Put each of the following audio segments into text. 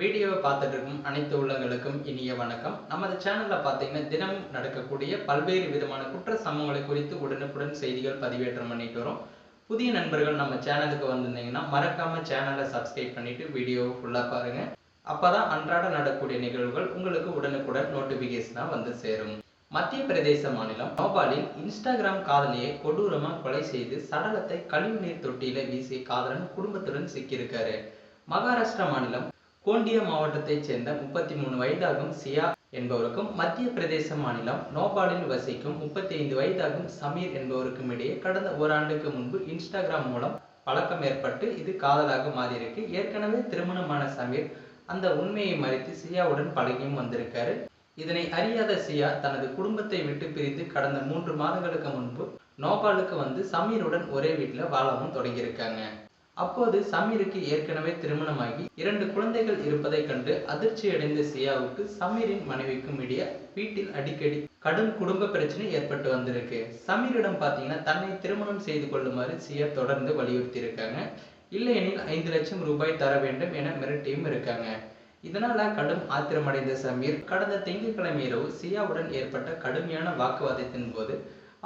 வீடியோவை பார்த்துட்டு இருக்கும் அனைத்து உள்ளங்களுக்கும் இனிய வணக்கம். நமது சேனல்ல பார்த்தீங்கன்னா தினமும் நடக்கக்கூடிய பல்வேறு விதமான குற்ற சம்பவங்களை குறித்து உடனுக்குடன் செய்திகள் பதிவேற்றம் பண்ணிட்டு வரோம். புதிய நண்பர்கள் நம்ம சேனலுக்கு வந்திருந்தீங்கன்னா மறக்காம சேனலை சப்ஸ்கிரைப் பண்ணிட்டு வீடியோவை ஃபுல்லா பாருங்க. அப்பதான் அன்றாட நடக்கக்கூடிய நிகழ்வுகள் உங்களுக்கு உடனுக்குடன் நோட்டிபிகேஷனா வந்து சேரும். மத்திய பிரதேச மாநிலம் போபாலில் இன்ஸ்டாகிராம் காதலியை கொடூரமா கொலை செய்து சடலத்தை கழிவுநீர் தொட்டியில வீசிய காதலன் குடும்பத்துடன் சிக்கியிருக்காரு. மகாராஷ்டிரா மாநிலம் கோண்டியா மாவட்டத்தைச் சேர்ந்த முப்பத்தி மூணு வயதாகும் சியா என்பவருக்கும் மத்திய பிரதேச மாநிலம் நோபாலில் வசிக்கும் முப்பத்தி ஐந்து வயதாகும் சமீர் என்பவருக்கும் இடையே கடந்த ஓராண்டுக்கு முன்பு இன்ஸ்டாகிராம் மூலம் பழக்கம் ஏற்பட்டு இது காதலாக மாறியிருக்கு. ஏற்கனவே திருமணமான சமீர் அந்த உண்மையை மறைத்து சியாவுடன் பழகியும் வந்திருக்காரு. இதனை அறியாத சியா தனது குடும்பத்தை விட்டு பிரிந்து கடந்த மூன்று மாதங்களுக்கு முன்பு நோபாலுக்கு வந்து சமீருடன் ஒரே வீட்டில் வாழவும் தொடங்கியிருக்காங்க. அப்போது சமீருக்கு ஏற்கனவே திருமணமாகி இரண்டு குழந்தைகள் இருப்பதைக் கண்டு அதிர்ச்சி அடைந்த சியாவுக்கு சமீரின் மனைவிக்கும் இடையே வீட்டில் அடிக்கடி கடும் குடும்ப பிரச்சனை ஏற்பட்டு வந்திருக்கு. சமீரிடம் பார்த்தீங்கன்னா தன்னை திருமணம் செய்து கொள்ளுமாறு சியா தொடர்ந்து வலியுறுத்தி இருக்காங்க இல்லையெனில் ஐந்து லட்சம் ரூபாய் தர வேண்டும் என மிரட்டியும் இருக்காங்க. இதனால கடும் ஆத்திரமடைந்த சமீர் கடந்த திங்கட்கிழமை இரவு சியாவுடன் ஏற்பட்ட கடுமையான வாக்குவாதத்தின் போது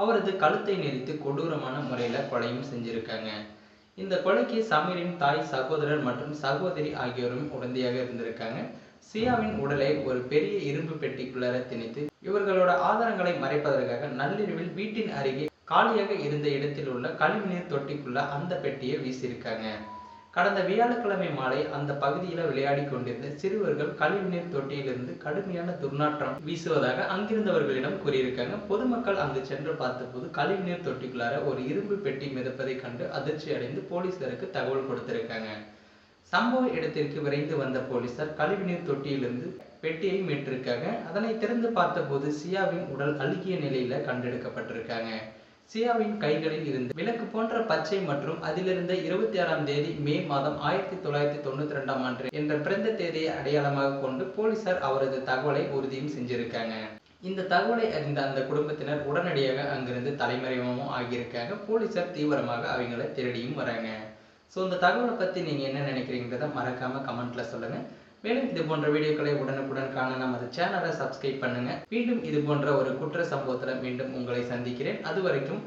அவரது கழுத்தை நெரித்து கொடூரமான முறையில கொலையும் செஞ்சிருக்காங்க. இந்த கொலைக்கு சமீரின் தாய் சகோதரர் மற்றும் சகோதரி ஆகியோரும் உடந்தையாக இருந்திருக்காங்க. சியாவின் உடலை ஒரு பெரிய இரும்பு பெட்டிக்குள்ளார திணித்து இவர்களோட ஆதாரங்களை மறைப்பதற்காக நள்ளிரவில் வீட்டின் அருகே காலியாக இருந்த இடத்தில் உள்ள கழிவுநீர் தொட்டிக்குள்ள அந்த பெட்டியை வீசியிருக்காங்க. கடந்த வியாழக்கிழமை மாலை அந்த பகுதியில் விளையாடி கொண்டிருந்த சிறுவர்கள் கழிவுநீர் தொட்டியிலிருந்து கடுமையான துர்நாற்றம் வீசுவதாக அங்கிருந்தவர்களிடம் கூறியிருக்காங்க. பொதுமக்கள் அங்கு சென்று பார்த்தபோது கழிவுநீர் தொட்டிக்குள்ளார ஒரு இரும்பு பெட்டி மிதப்பதை கண்டு அதிர்ச்சி அடைந்து போலீசாருக்கு தகவல் கொடுத்திருக்காங்க. சம்பவ இடத்திற்கு விரைந்து வந்த போலீசார் கழிவுநீர் தொட்டியிலிருந்து பெட்டியை மீட்டிருக்காங்க. அதனை திறந்து பார்த்தபோது சியாவின் உடல் அழுகிய நிலையில கண்டெடுக்கப்பட்டிருக்காங்க. சியாவின் கைகளில் இருந்து விளக்கு போன்ற பச்சை மற்றும் அதிலிருந்த இருபத்தி ஆறாம் தேதி மே மாதம் ஆயிரத்தி தொள்ளாயிரத்தி தொண்ணூத்தி ரெண்டாம் ஆண்டு என்ற பிறந்த தேதியை அடையாளமாக கொண்டு போலீசார் அவரது தகவலை உறுதியும் செஞ்சிருக்காங்க. இந்த தகவலை அறிந்த அந்த குடும்பத்தினர் உடனடியாக அங்கிருந்து தலைமறைவமும் ஆகியிருக்காங்க. போலீசார் தீவிரமாக அவங்கள திருடியும் வராங்க. ஸோ இந்த தகவலை பற்றி நீங்கள் என்ன நினைக்கிறீங்கிறத மறக்காம கமெண்ட்ல சொல்லுங்க. மேலும் இது போன்ற வீடியோக்களை உடனுக்குடன் காண நமது சேனலை சப்ஸ்கிரைப் பண்ணுங்க. மீண்டும் இது போன்ற ஒரு குற்ற சம்பவத்தில் மீண்டும் உங்களை சந்திக்கிறேன். அது வரைக்கும்